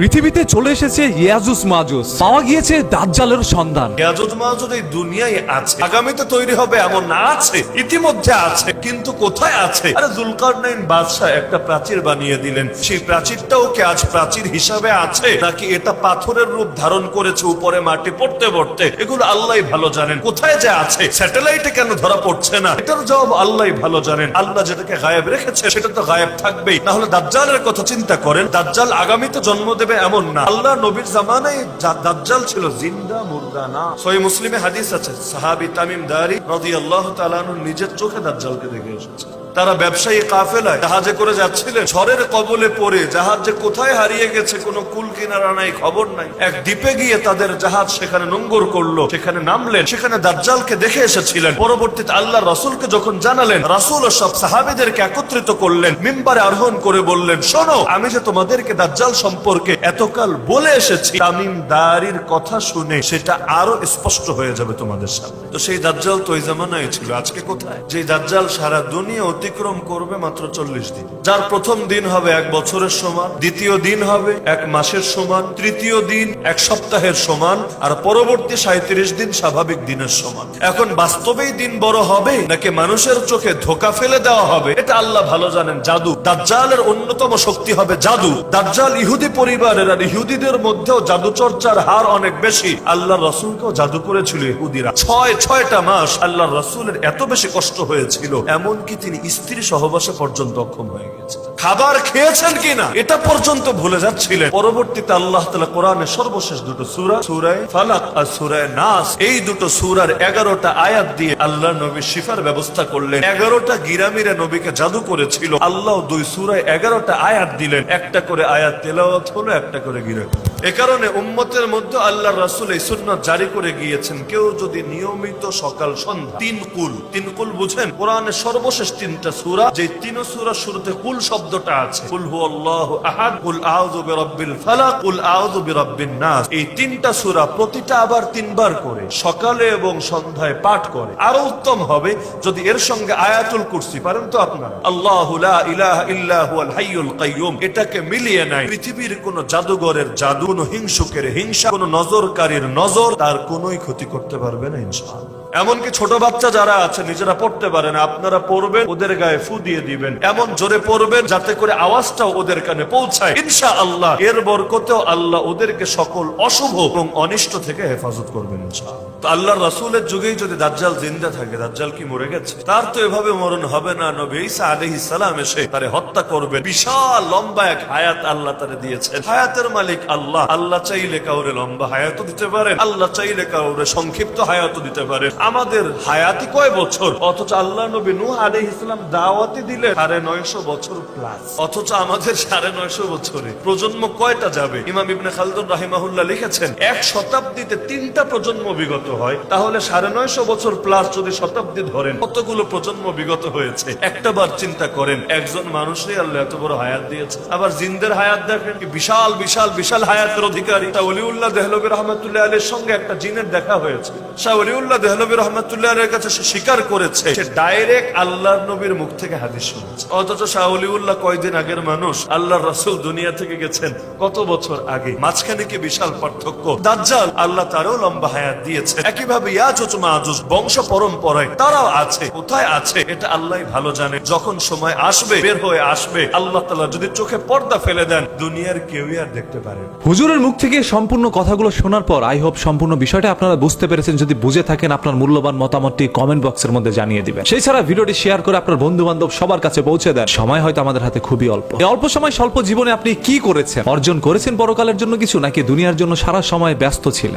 পৃথিবীতে চলে এসেছে ইয়াজুস মাজুস। পাওয়া গিয়েছে দাজ্জালের সন্ধান। ইয়াজুজ মাহুজুদ এই দুনিয়ায় আছে। আগামীতে তৈরি হবে এমন না আছে, ইতিমধ্যে আছে, কিন্তু কোথায় আছে? আরে জুলকারনাইন বাদশাহ একটা প্রাচীর বানিয়ে দিলেন। সেই প্রাচীরটাও কি আজ প্রাচীর হিসাবে আছে? নাকি এটা পাথরের রূপ ধারণ করেছে উপরে মাটি পড়তে পড়তে? এগুলো আল্লাহ ভালো জানেন। কোথায় যে আছে? স্যাটেলাইটে কেন ধরা পড়ছে না? এটার জবাব আল্লাহ ভালো জানেন। আল্লাহ যেটাকে গায়েব রেখেছে, সেটা তো গায়েব থাকবেই। তাহলে দাজ্জালের কথা চিন্তা করেন। দাজ্জাল আগামীতে জন্ম দেবে এমন না। আল্লাহ নবীর জামানায় দাজ্জাল ছিল, জিন্দা, মুর্দা, না। সহি মুসলিমে হাদিস আছে, সাহাবি তামিম দারি রাদিয়াল্লাহু তাআলা নিজের চোখে দাজ্জালকে দেখে এসেছে। তারা ব্যবসায়ী কাফেলায় জাহাজে করে যাচ্ছিলেন। ঝড়ের কবলে পড়ে জাহাজ যে কোথায় হারিয়ে গেছে কোনো কুল কিনারা নাই, খবর নাই। এক দ্বীপে গিয়ে তাদের জাহাজ সেখানে নোঙ্গর করল, সেখানে নামলেন, সেখানে দাজ্জালকে দেখে এসেছিলেন। পরবর্তীতে আল্লাহ রসুলকে যখন জানালেন, রাসূল ও সব সাহাবীদেরকে একত্রিত করলেন, মিম্বারে আরোহণ করে বললেন, শোনো, আমি যে তোমাদেরকে দাজ্জাল সম্পর্কে এতকাল বলে এসেছি, তামিম দারির কথা শুনে সেটা আরও স্পষ্ট হয়ে যাবে তোমাদের সামনে। তো সেই দাজ্জাল তো ওই জামানায় ছিল, আজকে কোথায়? যে দাজ্জাল সারা দুনিয়া অতিক্রম করবে মাত্র চল্লিশ দিন। যার প্রথম দিন হবে এক বছরের সমান, দ্বিতীয় দিন হবে এক মাসের সমান, তৃতীয় দিন এক সপ্তাহের সমান, আর পরবর্তী সাঁত্রিশ দিন স্বাভাবিক দিনের সমান। এখন বাস্তবেই দিন বড় হবে, নাকি মানুষের চোখে ধোকা ফেলে দেওয়া হবে? এটা আল্লাহ ভালো জানেন, জাদু। দাজ্জালের অন্যতম শক্তি হবে জাদু। দাজ্জাল ইহুদি পরিবারের আর ইহুদিদের মধ্যেও জাদু চর্চার হার অনেক বেশি। আল্লাহ রসুলকেও জাদু করেছিল ইহুদিরা। ছয়, ছয়টা মাস আল্লাহ রসুলের এত বেশি কষ্ট হয়েছিল, এমনকি তিনি স্ত্রী সহবাসে পর্যন্ত অক্ষম হয়ে গেছে। খাবার খেয়েছেন কিনা? এটা পর্যন্ত ভুলে যাচ্ছিলেন। পরবর্তীতে আল্লাহ তালা কোরআনের সর্বশেষ দুটো সুরা, সুরায় ফালাক আর সুরায় নাস, এই দুটো সুরার এগারোটা আয়াত দিয়ে আল্লাহ নবী শিফার ব্যবস্থা করলেন। এগারোটা গিরামিরে নবীকে জাদু করেছিল। আল্লাহ দুই সুরায় এগারোটা আয়াত দিলেন। একটা করে আয়াত তেলাওয়াত হলো, একটা করে গিরাম। এ কারণে উম্মতের মধ্যে আল্লাহ রাসুল এই সুন্নাত জারি করে গিয়েছেন। কেউ যদি নিয়মিত সকাল, সন্ধ্যা, তিন কুল তিন কুল বুঝেন কোরআনের সর্বশেষ তিনটা সূরা যে তিন সূরা শুরুতে কুল শব্দটা আছে, কুল হু আল্লাহ আহাদ, কুল আউযু বিরাব্বিল ফালাক, কুল আউযু বিরাব্বিন নাস, এই তিনটা সূরা প্রতিটা আবার তিনবার করে, সকালে এবং সন্ধ্যায় পাঠ করে। আরও উত্তম হবে যদি এর সঙ্গে আয়াতুল কুরসি, পারেন তো আপনারা। আল্লাহু লা ইলাহা ইল্লা হুয়াল হাইয়ুল কাইয়ুম, এটাকে মিলিয়ে নাই। পৃথিবীর কোন জাদুঘরের জাদু কোন হিংসুকের হিংসা, কোন নজরকারীর নজর তার কোনোই ক্ষতি করতে পারবে না, ইনশাআল্লাহ। এমনকি ছোট বাচ্চা যারা আছে, নিজেরা পড়তে পারে না, আপনারা পড়বেন, ওদের গায়ে ফু দিয়ে দিবেন। এমন জোরে পড়বেন যাতে করে আওয়াজটাও ওদের কানে পৌঁছায়। ইনশা আল্লাহ এর বরকতেও আল্লাহ ওদেরকে সকল অশুভ এবং অনিষ্ট থেকে হেফাজত করবেন, ইনশাআল্লাহ। আল্লাহ রাসূলের যুগেই যদি দাজ্জাল জিন্দা থাকে, দাজ্জাল কি মরে গেছে? তার তো এভাবে মরণ হবে না। নবী আলাইহিস সালাম এসে তারে হত্যা করবেন। বিশাল লম্বা এক হায়াত আল্লাহ তারে দিয়েছেন। হায়াতের মালিক আল্লাহ। আল্লাহ চাইলে কাউরে লম্বা হায়াতও দিতে পারেন আল্লাহ চাইলে কাউরে সংক্ষিপ্ত হায়াতও দিতে পারেন আমাদের হায়াতি কয় বছর? অথচ আল্লাহ নবী নূহ আলাইহিস সালাম দাওয়াতি দিলে সাড়ে নয়শো বছর প্লাস অথচ আমাদের সাড়ে নয়শো বছরে প্রজন্ম কয়টা যাবে? ইমাম ইবনে খালদুন রাহিমাহুল্লাহ লিখেছেন, এক শতাব্দীতে তিনটা প্রজন্ম বিগত হয়, তাহলে সাড়ে নয়শো বছর প্লাস যদি শতাব্দী ধরেন, কতগুলো প্রজন্ম বিগত হয়েছে? একটা বার চিন্তা করেন, একজন মানুষই আল্লাহ এত বড় হায়াত দিয়েছে। আবার জিন্দের হায়াত দেখেন বিশাল বিশাল বিশাল হায়াতের অধিকারী। তা অলিউল্লাহ দেহলবী রহমতুল্লাহ আলীর সঙ্গে একটা জিনের দেখা হয়েছে। শাহ অলিউল্লাহ রহমতুল্লাহ কাছে সে স্বীকার করেছে, সে ডাইরেক্ট আল্লাহর নবীর মুখ থেকে হাদিস শুনেছে। অথচ শাহ অলিউল্লাহ কয়দিন আগের মানুষ আল্লাহ রসুল দুনিয়া থেকে গেছেন কত বছর আগে। মাঝখানে কি বিশাল পার্থক্য? দাজ্জাল, আল্লাহ তারও লম্বা হায়াত দিয়েছে। একইভাবে ইয়াজুজ মাজুজ বংশ পরম্পরায় তারাও আছে, কোথায় আছে, এটা আল্লাহ ভালো জানে। যখন সময় আসবে, বের হয়ে আসবে, আল্লাহ তাআলা যদি চোখে পর্দা ফেলে দেন, দুনিয়ার কেউই আর দেখতে পারে হুজুরের মুখ থেকে সম্পূর্ণ কথাগুলো শোনার পর আই হোপ সম্পূর্ণ বিষয়টা আপনারা বুঝতে পেরেছেন। যদি বুঝে থাকেন, আপনার মূল্যবান মতামতটি কমেন্ট বক্সের মধ্যে জানিয়ে দিবেন। সেই ছাড়া ভিডিওটি শেয়ার করে আপনার বন্ধু বান্ধব সবার কাছে পৌঁছে দেন। সময় হয়তো আমাদের হাতে খুবই অল্প। অল্প সময়, স্বল্প জীবনে আপনি কি করেছেন? অর্জন করেছেন পরকালের জন্য কিছু, নাকি দুনিয়ার জন্য সারা সময় ব্যস্ত ছিলেন?